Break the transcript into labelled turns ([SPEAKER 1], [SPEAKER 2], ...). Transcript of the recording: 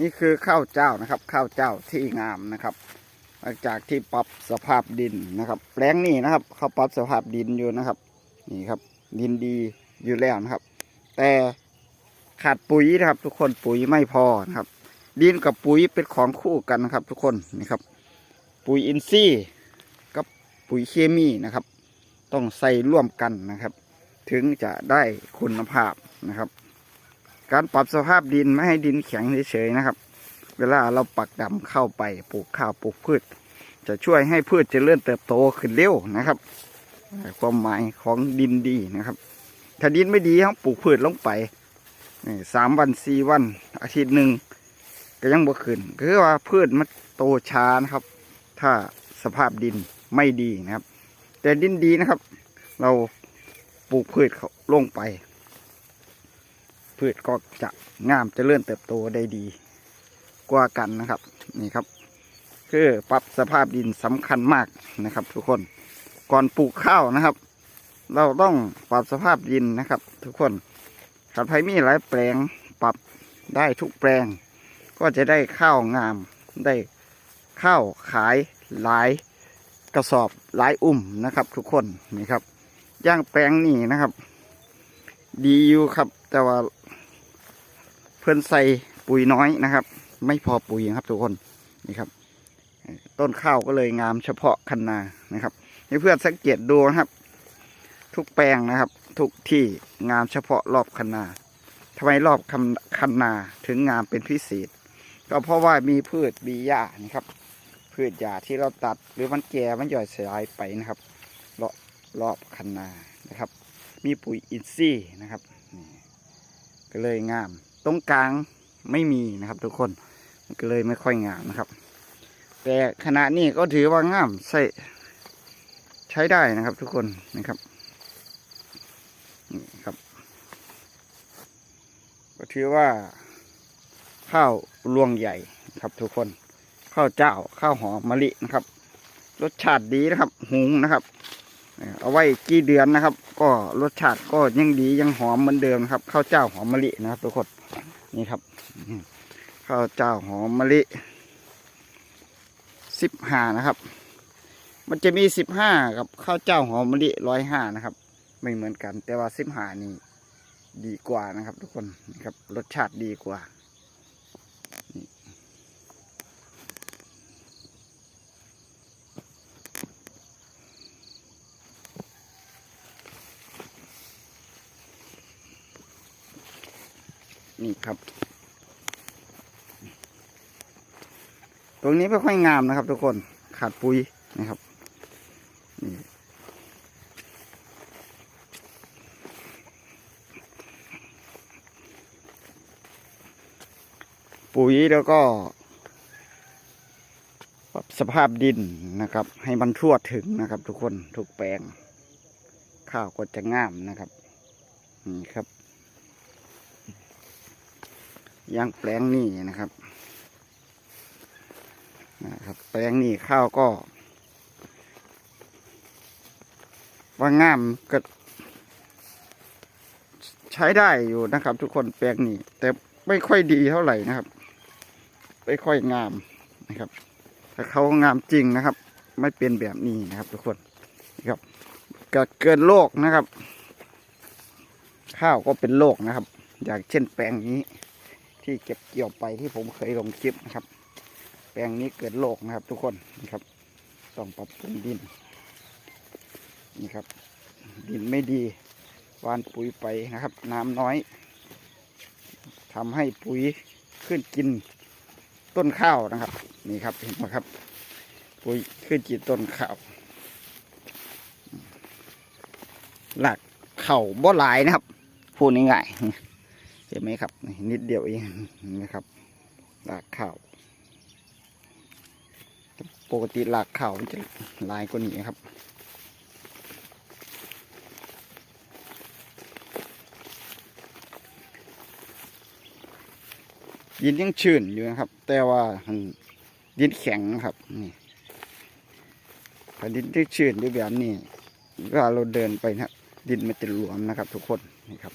[SPEAKER 1] นี่คือข้าวเจ้านะครับ ข้าวเจ้าที่งามนะครับหลังจากที่ปรับสภาพดินนะครับ แปลงนี้นะครับ เขาปรับสภาพดินอยู่นะครับ นี่ครับ ดินดีอยู่แล้วนะครับ แต่ขาดปุ๋ยนะครับ ทุกคนปุ๋ยไม่พอนะครับ ดินกับปุ๋ยเป็นของคู่กันนะครับ ทุกคนนี่ครับ ปุ๋ยอินทรีย์กับปุ๋ยเคมีนะครับ ต้องใส่ร่วมกันนะครับ ถึงจะได้คุณภาพนะครับ การปรับสภาพดินไม่ให้ดินแข็งเฉยๆนะครับ เวลาเราปักดำเข้าไปปลูกข้าวปลูกพืช จะช่วยให้พืชเจริญเติบโตขึ้นเร็วนะครับความหมายของดินดีนะครับ ถ้าดินไม่ดีเขาปลูกพืชลงไปสามวันสี่วัน อาทิตย์หนึ่งก็ยังบ่ขึ้นก็คือว่าพืชมันโตช้านะครับ ถ้าสภาพดินไม่ดีนะครับ แต่ดินดีนะครับ เราปลูกพืชเขาลงไป พืชก็จะงามจเจริญเติบโตได้ดีกว่ากันนะครับ นี่ครับ คือปรับสภาพดินสำคัญมากนะครับ ทุกคนก่อนปลูกข้าวนะครับ เราต้องปรับสภาพดินนะครับ ทุกคนขัดไผ่มีหลายแปลงปรับได้ทุกแปลง ก็จะได้ข้าวงามได้ข้าวขายหลายกระสอบหลายอุ่มนะครับ ทุกคนนี่ครับย่างแปลงนี่นะครับ ดีอยู่ครับ แต่ว่า เพื่อนใส่ปุ๋ยน้อยนะครับ ไม่พอปุ๋ยครับทุกคนนี่ครับ ต้นข้าวก็เลยงามเฉพาะคันนานะครับให้เพื่อนสังเกตดูนะครับ ทุกแปลงนะครับ ทุกที่งามเฉพาะรอบคันนาทำไมรอบคันคันนาถึงงามเป็นพิเศษ ก็เพราะว่ามีพืชมีหญ้านี่ครับพืชหญ้าที่เราตัดหรือมันแก่มันย่อยสลายไปนะครับรอบรอบคันนานะครับ มีปุ๋ยอินทรีย์นะครับนี่ก็เลยงาม ตรงกลางไม่มีนะครับ ทุกคนมันก็เลยไม่ค่อยงามนะครับ แต่ขณะนี้ก็ถือว่างามใช้ใช้ได้นะครับ ทุกคนนะครับนี่ครับ ก็ถือว่า ข้าวรวงใหญ่ครับ ทุกคน ข้าวเจ้าข้าวหอมมะลินะครับ รสชาติดีนะครับ หุงนะครับ เอาไว้กี่เดือนนะครับ ก็รสชาติก็ยังดียังหอมเหมือนเดิมครับข้าวเจ้าหอมมะลินะครับทุกคนนี่ครับข้าวเจ้าหอมมะลิสิบห้านะครับ มันจะมีสิบห้ากับข้าวเจ้าหอมมะลิร้อยห้านะครับ ไม่เหมือนกัน แต่ว่าสิบห้านี่ดีกว่านะครับ ทุกคนนะครับรสชาติดีกว่า นี่ครับ ตรงนี้ไม่ค่อยงามนะครับ ทุกคนขาดปุ๋ยนะครับนี่ปุ๋ยแล้วก็ปรับสภาพดินนะครับ ให้มันทั่วถึงนะครับ ทุกคนทุกแปลง ข้าวก็จะงามนะครับนี่ครับ ย่างแปลงนี่นะครับนะครับ แปลงนี่ข้าวก็ว่างามก็ใช้ได้อยู่นะครับ ทุกคนแปลงนี่แต่ไม่ค่อยดีเท่าไหร่นะครับ ไม่ค่อยงามนะครับ ถ้าเขางามจริงนะครับ ไม่เป็นแบบนี้นะครับ ทุกคนนะครับก็เกินโลกนะครับ ข้าวก็เป็นโรคนะครับ อย่างเช่นแปลงนี้ ที่เก็บเกี่ยวไปที่ผมเคยลงคลิปนะครับ แปลงนี้เกิดโรคนะครับทุกคนนะครับ ต้องปรับปรุงดินนี่ครับ ดินไม่ดีวานปุ๋ยไปนะครับ น้ำน้อยทำให้ปุ๋ยขึ้นกินต้นข้าวนะครับ นี่ครับเห็นไหมครับ ปุ๋ยขึ้นกินต้นข้าวหลักเข่าบ่หลายนะครับ พูดง่ายๆ เห็นไหมครับ นิดเดียวเองนะครับหลากข้าวปกติหลากข้าวมันจะลายกว่านี้ครับดินยังชื้นอยู่นะครับ แต่ว่าดินแข็งครับนี่ถ้าดินที่ชื้นด้วยแบบนี้เวลาเราเดินไปนะดินมันจะหลวมนะครับ ทุกคนนี่ครับ